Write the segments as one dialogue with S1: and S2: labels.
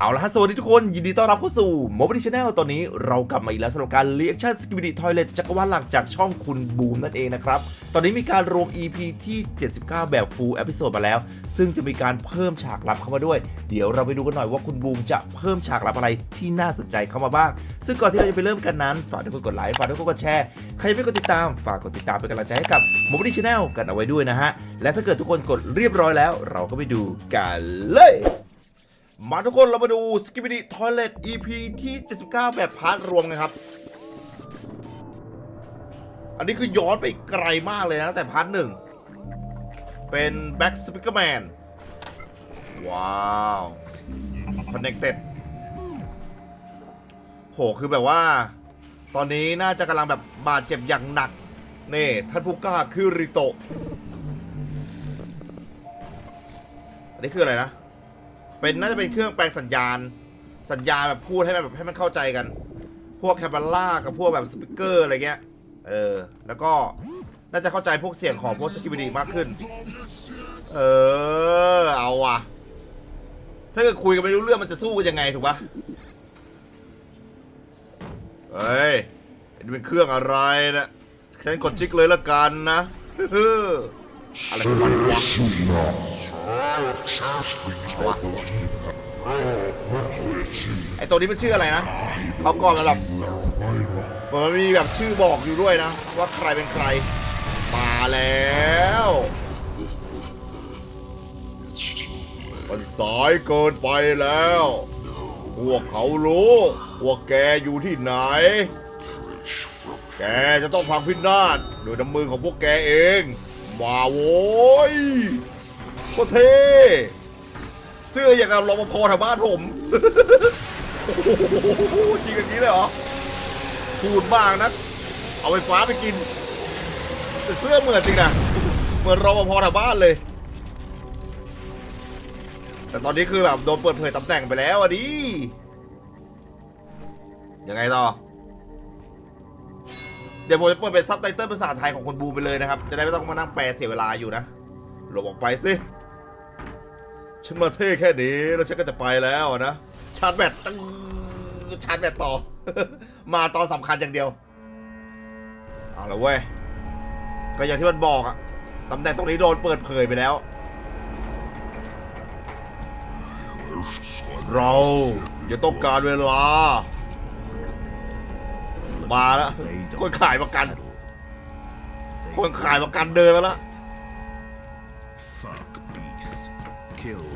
S1: เอาละฮะสวัสดีทุกคนยินดีต้อนรับเข้าสู่โมบิลิชแนลตอนนี้เรากลับมาอีกแล้วสำหรับการเรียกชั่นสกิบิดิทอยเลตจักรวาลหลักจากช่องคุณบูมนั่นเองนะครับ ตอนนี้มีการรวม EP ที่ 79 แบบ full episode มาแล้ว ซึ่งจะมีการเพิ่มฉากลับเข้ามาด้วย เดี๋ยวเราไปดูกันหน่อยว่าคุณบูมจะเพิ่มฉากลับอะไรที่น่าสนใจเข้ามาบ้าง ซึ่งก่อนที่เราจะไปเริ่มกันนั้นฝากทุกคนกดไลค์ฝากทุกคนกดแชร์ใครยังไม่กดติดตามฝากกดติดตามเป็นกำลังใจให้กับโมบิลิชแนลกันเอาไว้ด้วยนะฮะและถ้าเกิดทุกคนกดเรียบร้อยแล้ว เราก็ไปดูกันเลย มาทุกคนเรามาดู s k i p p y Toilet EP ที่ 79 แบบพาร์ทรวมกันครับ อันนี้คือย้อนไปไกลมากเลยนะ แต่พาร์ทหนึ่ง เป็น Back Speaker Man ว้าว Connected โห คือแบบว่า ตอนนี้น่าจะกำลังแบบบาดเจ็บอย่างหนัก นี่ ท่านผู้กล้าคือริโตอันนี้คืออะไรนะ เป็นน่าจะเป็นเครื่องแปลงสัญญาณ สัญญาณแบบพูดให้มันแบบให้มันเข้าใจกัน พวกแคปาล่ากับพวกแบบสปีกเกอร์อะไรเงี้ย เออ แล้วก็น่าจะเข้าใจพวกเสียงของพวกสกิบิดีมากขึ้น เออ เอาว่ะ ถ้าเกิดคุยกันไม่รู้เรื่องมันจะสู้กันยังไงถูกปะเฮ้ยนี่เป็นเครื่องอะไรนะฉันกดชิกเลยละกันนะอะไรของมันวะ ไอตัวนี้มันชื่ออะไรนะเขาก่อนแบบเหมือนมันมีแบบชื่อบอกอยู่ด้วยนะ ว่าใครเป็นใคร มาแล้วมันสายเกินไปแล้ว พวกเขารู้ว่าแกอยู่ที่ไหน แกจะต้องพังพินาศโดยน้ำมือของพวกแกเอง มาโว้ย โคตรเท่เสื้ออย่างกับรปภแถวบ้านผมโอ้โหจริงอย่างนี้เลยเหรอพูดมากนะเอาไฟฟ้าไปกินเสื้อเหมือนจริงนะเหมือนรปภแถวบ้านเลย แต่ตอนนี้คือแบบโดนเปิดเผยตำแหน่งไปแล้วอะดิยังไงต่อเดี๋ยวผมจะเปิดเป็นซับไตเติลภาษาไทยของคนบูมไปเลยนะครับ จะได้ไม่ต้องมานั่งแปลเสียเวลาอยู่นะหลบออกไปสิ ฉันมาเท่แค่นี้แล้วฉันก็จะไปแล้วนะ ชาร์จแบตตึ้งชาร์จแบตต่อ มาตอนสำคัญอย่างเดียว เอาละเว้ย ก็อย่างที่มันบอกอะตำแหน่งตรงนี้โดนเปิดเผยไปแล้ว เราอย่าต้องการเวลา มาแล้วคนขายประกัน คนขายประกันเดินมาแล้ว
S2: Kill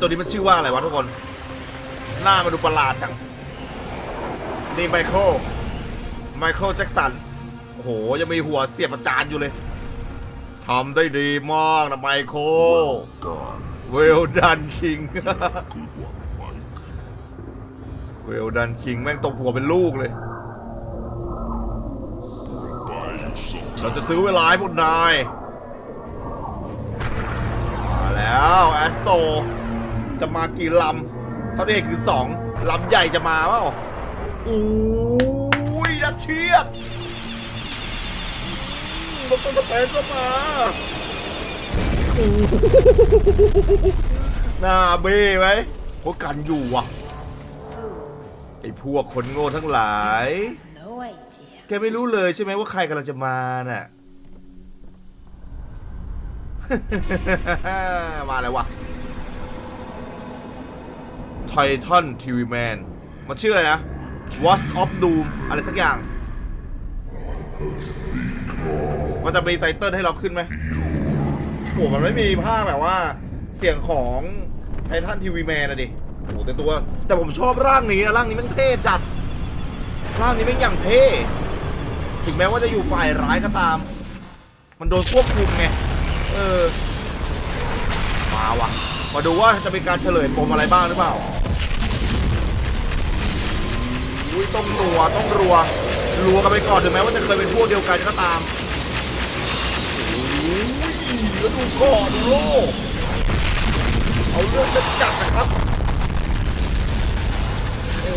S1: ตัวนี้มันชื่อว่าอะไรวะทุกคน หน้ามันดูประหลาดจัง นี่ไมเคิลไมเคิลแจ็คสัน โอ้โห ยังมีหัวเสียบประจานอยู่เลย ทำได้ดีมากนะไมเคิลเวลดันคิงเวลดันคิงแม่งตกหัวเป็นลูกเลย เราจะซื้อเวลาให้พวกนาย มาแล้ว แอสโต จะมากี่ลำเท่าที่เห็นคือสองลำใหญ่จะมาเปล่าอู้ยนัดเชียดดรสเปนก็มาหน้าเบ้ไหมพวกกันอยู่ว่ะไอ้พวกคนโง่ทั้งหลาย แกไม่รู้เลยใช่ไหมว่าใครกำลังจะมาน่ะ มาแล้ววะ ไททันทีวีแมนมันชื่ออะไรนะ Watch of Doom อะไรสักอย่าง มันจะมีไตเติ้ลให้เราขึ้นไหมโหมันไม่มีภาคแบบว่า เสียงของไททันทีวีแมนนะดิโหแต่ตัว แต่ผมชอบร่างนี้นะร่างนี้มันเท่จัด ร่างนี้ม่งอย่างเท่ ถึงแม้ว่าจะอยู่ฝ่ายร้ายก็ตาม มันโดนควบคุมไง เออ มาว่ะ มาดูว่าจะมีการเฉลยปมอะไรบ้างหรือเปล่า อุ้ยต้องรัวต้องรัวรัวกันไปก่อนถึงแม้ว่าจะเคยเป็นพวกเดียวกันก็ตามอุ้ยแล้วดูก่อนโลกเอาเรื่องจะจัดนะครับโอ้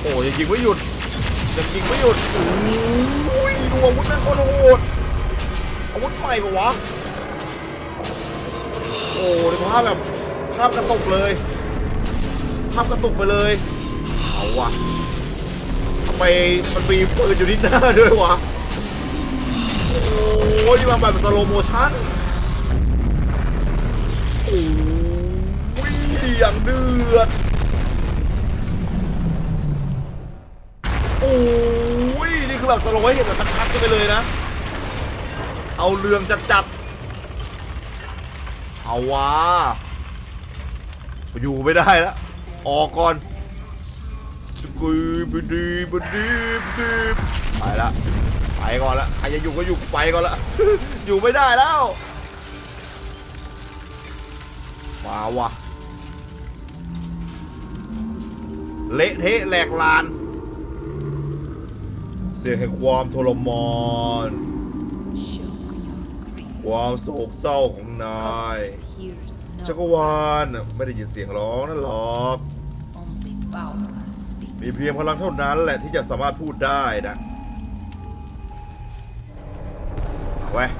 S1: โอ้ยังยิงไม่หยุดยังยิงไม่หยุดโอ้ยดูอาวุธนั่นโคตรโหดอาวุธใหม่ปะวะโอ้ในภาพแบบภาพกระตุกเลย ภาพกระตุกไปเลย เอาวะทำไมมันมีปืนอยู่ที่หน้าด้วยวะ โอ้ยนี่มันแบบสโลโมชั่น โอ้ยอย่างเดือด โอ้ยนี่คือแบบสโลว์ให้เห็นแบบชัดๆกันไปเลยนะ เอาเรื่องจัดจัดเอาวะอยู่ไม่ได้แล้ว ออกก่อนสกุยบดีบดีบดีไปละไปก่อนละใครจะอยู่ก็อยู่ไปก่อนละ อยู่ไม่ได้แล้วมาวะเละเทะแหลกลาน เสียงแห่งความทรมานความโศกเศร้าของนาย จักรวาลน่ะไม่ได้ยินเสียงร้องนั่นหรอก
S3: Only power
S1: มี
S3: speaks.
S1: เพียงพลังเท่านั้นแหละที่จะสามารถพูดได้นะเอาไว้ย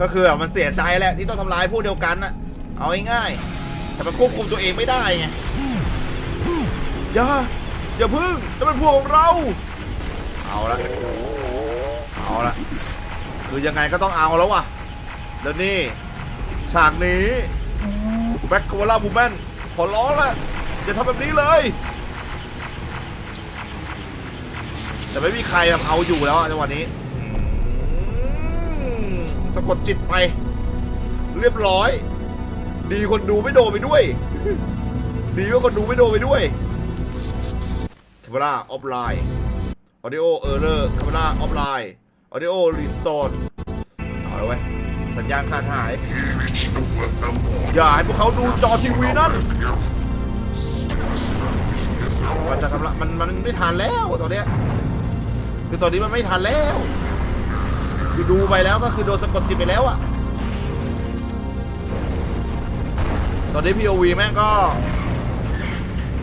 S1: ก็คือแบบมันเสียใจแหละที่ต้องทำร้ายพวกเดียวกันน่ะ เอาง่ายๆแต่มันควบคุมตัวเองไม่ได้ไงอย่าอย่าพึ่งจะเป็นพวกของเรา เอาละเอาละคือยังไงก็ต้องเอาแล้วว่ะ แล้วนี่ ฉากนี้แบ็คโคลาบูแมนขอร้องละอย่าทำแบบนี้เลย แต่ไม่มีใครแบบเอาอยู่แล้วอะจังหวะนี้สะกดจิตไป เรียบร้อย ดีคนดูไม่โดนไปด้วย ดีว่าคนดูไม่โดนไปด้วย c a m e r a offline audio error camera offline audio restore เอาละเว้ย สัญญาณขาดหาย อย่าให้พวกเขาดูจอทีวีนั่นมันจะทำละมันมันไม่ทันแล้วตอนเนี้ยคือตอนนี้มันไม่ทันแล้วคือดูไปแล้วก็คือโดนสะกดจิตไปแล้วอะตอนนี้ POV แม่งก็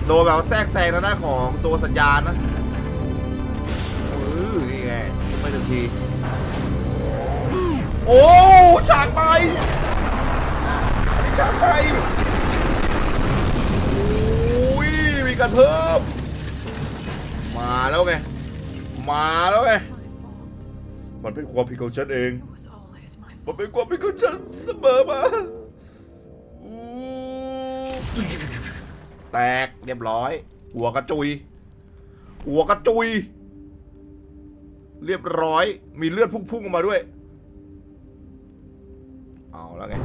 S1: โดนแบบแทรกแซงทางด้านของตัวสัญญาณนะเออนี่ไงไม่ทันที โอ้ฉากใหม่อันนี้ฉากใหม่โอ้ยมีการเพิ่ม มาแล้วไง มาแล้วไง มันเป็นความผิดของฉันเอง มันเป็นความผิดของฉันเสมอมาแตกเรียบร้อย หัวกระจุย หัวกระจุย เรียบร้อย มีเลือดพุ่งๆออกมาด้วย เอาแล้วไง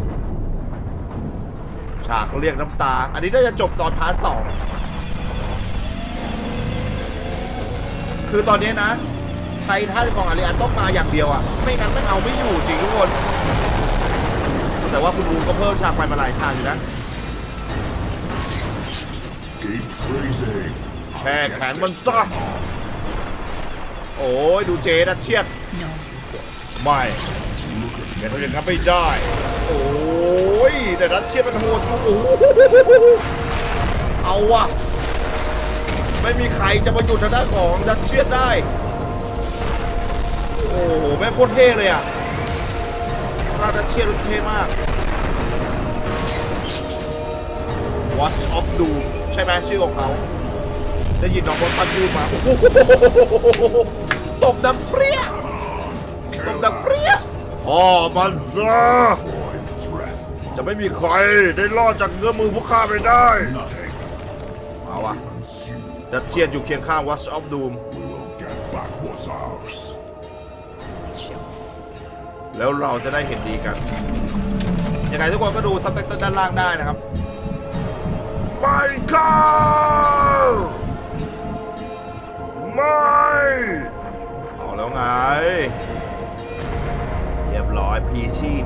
S1: ฉากเรียกน้ำตา อันนี้น่าจะจบตอนพาร์ทสองคือตอนนี้นะไททันของอาริอันต้องมาอย่างเดียวอะ ไม่งั้นไม่เอาไม่อยู่จริงทุกคน แต่ว่าคุณดูก็เพิ่มฉากไปมาหลายฉากอยู่นะ
S2: Gate freezing.
S1: แช่แข็งมันซะโอ้ยดูเจดัดเชียด
S3: no.
S1: ไม่ แกทำอย่างนั้นไม่ได้ โอ้ยแต่ดัดเชียดมันโหดโอ้โหเอาวะไม่มีใครจะมาหยุดทางด้านของดัดเชียดได้ โอ้โหแม่โคตรเท่เลยอะร่างดัดเชียดเท่มาก Watch of Doom ใช่ไหมชื่อของเขาได้ยินน้องบอลพันพูมา โอ้โหตบดังเปรี้ยตบดังเปรี้ย พ่อมันซะ
S2: Void threat.
S1: จะไม่มีใครได้รอดจากเงื้อมือพวกข้าไปได้
S2: Nothing.
S1: เอาวะดัดเชียนอยู่เคียงข้าง Watch of Doom
S2: We will get back what's ours.
S3: We shall see.
S1: แล้วเราจะได้เห็นดีกัน ยังไงทุกคนก็ดูซับไตเติลด้านล่างได้นะครับไมเคิลไม่ เอาแล้วไง เรียบร้อยพรีชีพ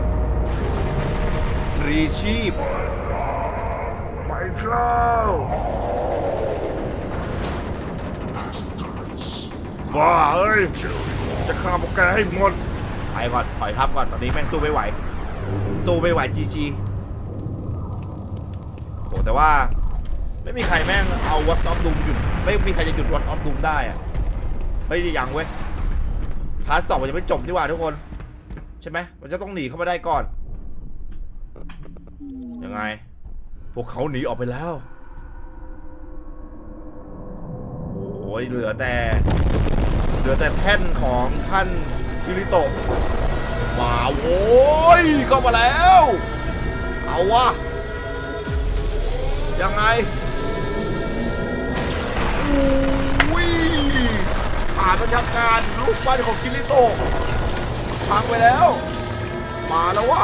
S1: พรีชีพ ไปเข้า
S2: Bastards.
S1: บ้าเอ้ย จะฆ่าพวกแกให้หมด ไปก่อนถอยทับก่อนตอนนี้แม่งสู้ไม่ไหว สู้ไม่ไหวจีจีโหแต่ว่า ไม่มีใครแม่งเอาวัตออฟดูมหยุด ไม่มีใครจะหยุดวัตออฟดูมได้อะไม่ได้ยังเว้ยพาร์ทสองมันจะไม่จบดีกว่าทุกคน ใช่ไหมมันจะต้องหนีเข้ามาได้ก่อน ยังไง พวกเขาหนีออกไปแล้ว โอ้ยเหลือแต่ เหลือแต่แท่นของท่านคิริโตะมาโว้ยเข้ามาแล้ว เอาวะยังไงอุ้ยผ่านประชาการลูกปั้นของคิริโตะ พังไปแล้ว มาแล้ววะ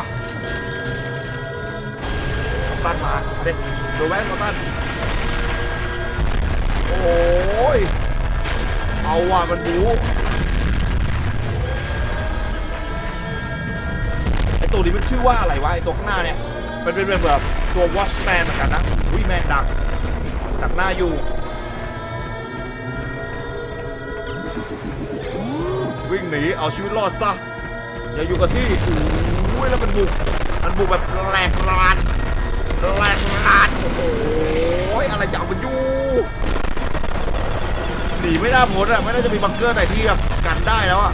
S1: กัปตันมาเด็กดูแว่นกัปตันโอ้ยเอาว่ะมันบูไอตัวนี้มันชื่อว่าอะไรวะไอตัวข้างหน้าเนี่ยมันเป็นแบบตัว Watchman เหมือนกันนะอุ้ยแม่งดักดักหน้าอยู่วิ่งหนีเอาชีวิตรอดซะ อย่าอยู่กับที่โอ้ยแล้วมันบุก มันบุกแบบแหลกลานแหลกลานโอ้โหอะไรจะเอามันอยู่หนีไม่น่าพ้นอะไม่น่าจะมีบังเกอร์ไหนที่แบบกันได้แล้วอะ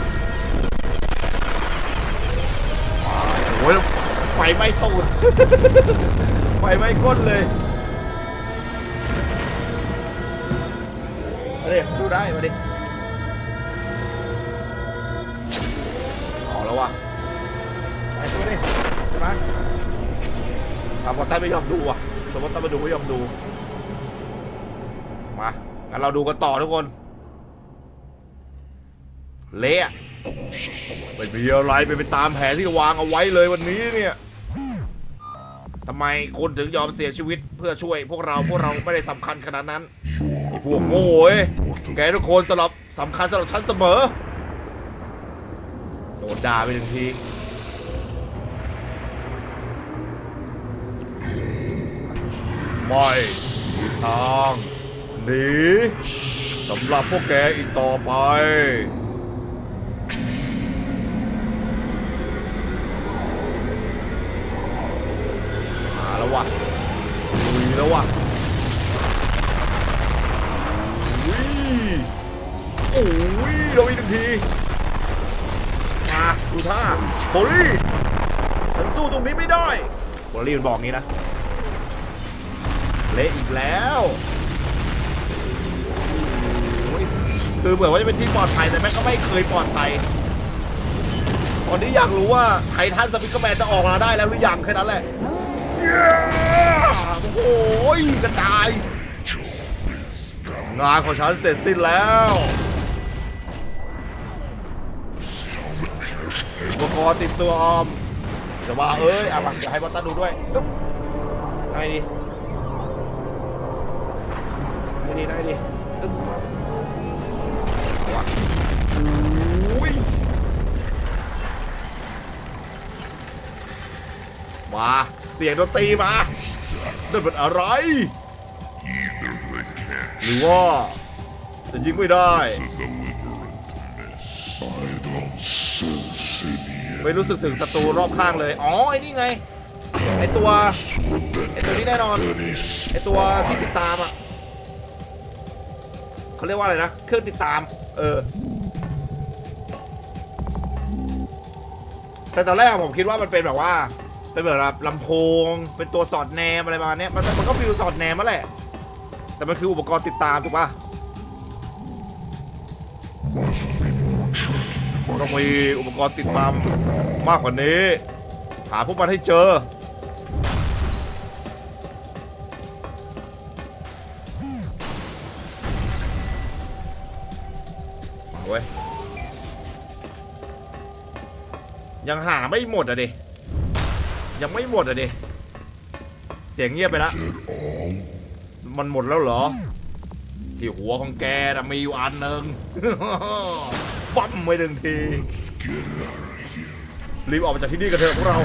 S1: โอ้ยไฟไหม้ตูดไฟไหม้ก้นเลยมาดิดูได้มาดิ แล้ววะไอ้ตัวนี้ใช่ไหมทำบอลใต้ไม่ยอมดูอะสมมติต้ามาดูไม่ยอมดู มางั้นเราดูกันต่อทุกคน เละอะไม่มีอะไรไปนไปตามแผนที่วางเอาไว้เลยวันนี้เนี่ยทำไมคุณถึงยอมเสียชีวิตเพื่อช่วย พวกเราพวกเราไม่ได้สำคัญขนาดนั้นไอ้พวกโง่เอ้ยแกทุกคนสำหรับสำคัญสำหรับฉันเสมอโดนด่าไปหนึ่งทีไม่มีทางหนีสำหรับพวกแกอีกต่อไป มาแล้ววะลุยแล้ววะโอ้ยเราอีกหนึ่งที ดูท่าโบลี่ฉันสู้ตรงนี้ไม่ได้โบลี่มันบอกงี้นะ เละอีกแล้วคือเหมือนว่าจะเป็นที่ปลอดภัยแต่แม่งก็ไม่เคยปลอดภัยตอนนี้อยากรู้ว่าไททันสปิกเกอร์แมนจะออกมาได้แล้วหรือยังแค่นั้นแหละโอ้โหกระจาย งานของฉันเสร็จสิ้นแล้ว อุปกรณ์ติดตัวออมจะว่าเอ้ยอามาเดี๋ยวให้บอตตันดูด้วยอึ๊บไงดีได้ดีได้ดีตึ๊บเอาวะอุ้ยมาเสียงดนตรีมานั่นเป็นอะไรหรือว่าจะยิงไม่ได้ ไม่รู้สึกถึงศัตรูรอบข้างเลย อ๋อ ไอ้นี่ไง ไอ้ตัว ไอ้ตัวนี้แน่นอน ไอ้ตัวที่ติดตามอะเขาเรียกว่าอะไรนะ เครื่องติดตาม เออ แต่ตอนแรกผมคิดว่ามันเป็นแบบว่า เป็นแบบลำโพง เป็นตัวสอดแนมอะไรประมาณเนี้ยมันมันก็ฟิลสอดแนมมาแหละ แต่มันคืออุปกรณ์ติดตามถูกปะ ต้องมีอุปกรณ์ติดตามมากกว่านี้ หาพวกมันให้เจอ โอ้ย ยังหาไม่หมดอะดิ ยังไม่หมดอะดิ เสียงเงียบไปแล้ว มันหมดแล้วเหรอ ที่หัวของแกนะมีอยู่อันหนึ่ง ปั๊มไว้หนึ่งที รีบออกมาจากที่นี่กันเถอะพวกเรา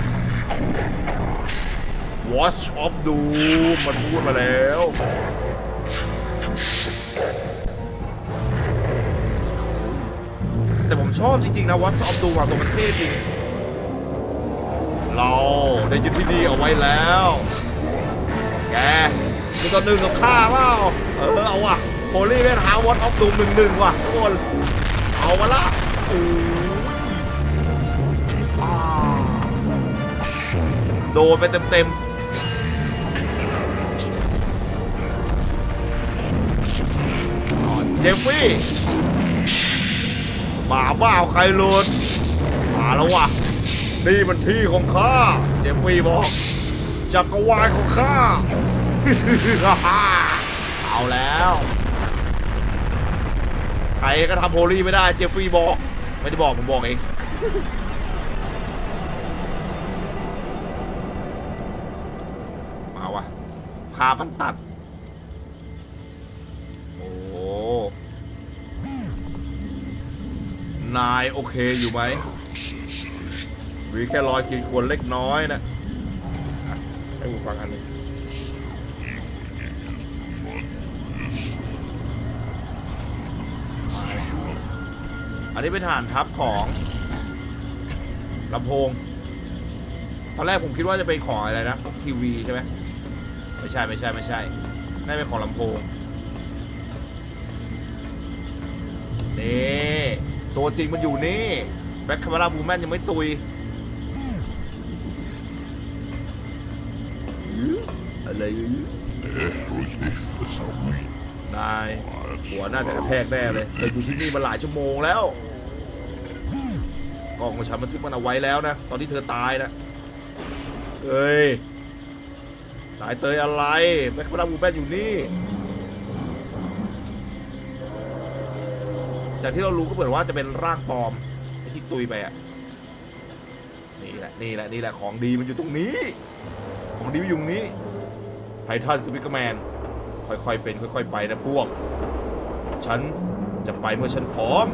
S1: Watch of Doom มันพูดมาแล้ว แต่ผมชอบจริง ๆ นะ Watch of Doom ตัวมันเท่จริง เราได้ยึดที่นี่เอาไว้แล้ว แกมีตัวหนึ่งกับข้าเปล่า เออ เอาว่ะ โพลีแม่นหาวอตออฟดูมหนึ่งหนึ่งว่ะทุกคนเอามาละโอ้ยโดนไปเต็มๆเจฟฟี่มาบ้าใครหลุดมาแล้วว่ะนี่มันที่ของข้าเจฟฟี่บอกจักรวาลของข้าเอาแล้ว ใครก็ทำโพลีไม่ได้เจฟฟี่บอก ไม่ได้บอกผมบอกเองมาวะพาพันตัด โอ้นายโอเคอยู่ไหมมีแค่รอยขีดข่วนเล็กน้อยนะให้กูฟังอันหนึ อันนี้เป็นฐานทัพของลำโพง ตอนแรกผมคิดว่าจะเป็นของอะไรนะทีวีใช่ไหมไม่ใช่ไม่ใช่ไม่ใช่น่าจะเป็นของลำโพงนี่ตัวจริงมันอยู่นี่แบ็คคาเมราบูแมนยังไม่ตุยอะไรนายหัวน่าจะกระแทกแน่เลยเราอยู่ที่นี่มาหลายชั่วโมงแล้วกล้องของฉันบันทึกมันเอาไว้แล้วนะ ตอนที่เธอตายนะเอ้ยตายเตยอะไรแบ็คคาเมราบูแมนอยู่นี่จากที่เรารู้ก็เหมือนว่าจะเป็นร่างปลอมไอ้ที่ตุยไปอะนี่แหละนี่แหละนี่แหละของดีมันอยู่ตรงนี้ ของดีมันอยู่ตรงนี้ไททันสปิกเกอร์แมน ค่อยๆเป็นค่อย ๆ ไปนะพวก ฉันจะไปเมื่อฉันพร้อม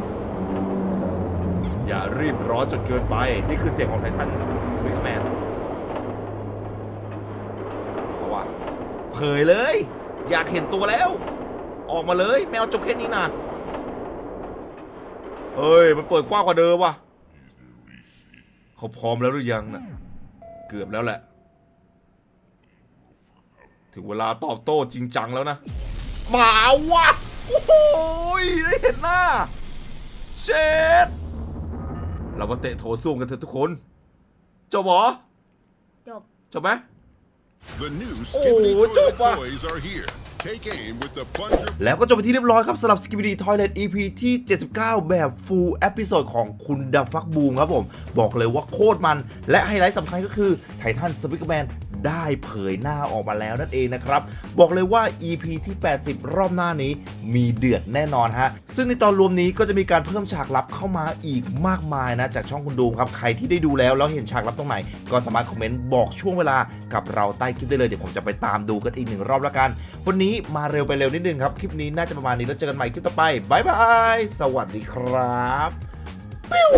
S1: อย่ารีบร้อนจนเกินไป นี่คือเสียงของไททันสปิกเกอร์แมนเอาว่ะเผยเลย อยากเห็นตัวแล้ว ออกมาเลยไม่เอาจบแค่นี้นะเอ้ย มันเปิดกว้างกว่าเดิมว่ะเขาพร้อมแล้วหรือยังนะเกือบแล้วแหละ ถึงเวลาตอบโต้จริงจังแล้วนะมาวะโอ้โหยได้เห็นหน้า เช็ดเรามาเตะโถส้วมกันเถอะทุกคน จบเหรอ
S4: จบ
S1: จบไหม
S2: The new
S1: Oh,
S2: Skibbity
S1: what the
S2: Toilet
S1: fuck?
S2: toys are here. Take aim with the plunger
S1: แล้วก็จบไปที่เรียบร้อยครับสำหรับ Skibidi Toilet EP ที่ 79 แบบ Full Episode ของคุณดับฟักบูมครับผม บอกเลยว่าโคตรมัน และไฮไลท์สำคัญก็คือไททันสปิกแมน ได้เผยหน้าออกมาแล้วนั่นเองนะครับ บอกเลยว่า EP ที่ 80 รอบหน้านี้มีเดือดแน่นอนฮะ ซึ่งในตอนรวมนี้ก็จะมีการเพิ่มฉากลับเข้ามาอีกมากมายนะ จากช่องคุณดูครับ ใครที่ได้ดูแล้ว แล้วเห็นฉากลับตรงไหน ก็สามารถคอมเมนต์บอกช่วงเวลากับเราใต้คลิปได้เลย เดี๋ยวผมจะไปตามดูกันอีกหนึ่งรอบล้วกัน วันนี้มาเร็วไปเร็วนิดนึงครับ คลิปนี้น่าจะประมาณนี้แล้วเจอกันใหม่คลิปต่อไปบายบาย สวัสดีครับปิ้ว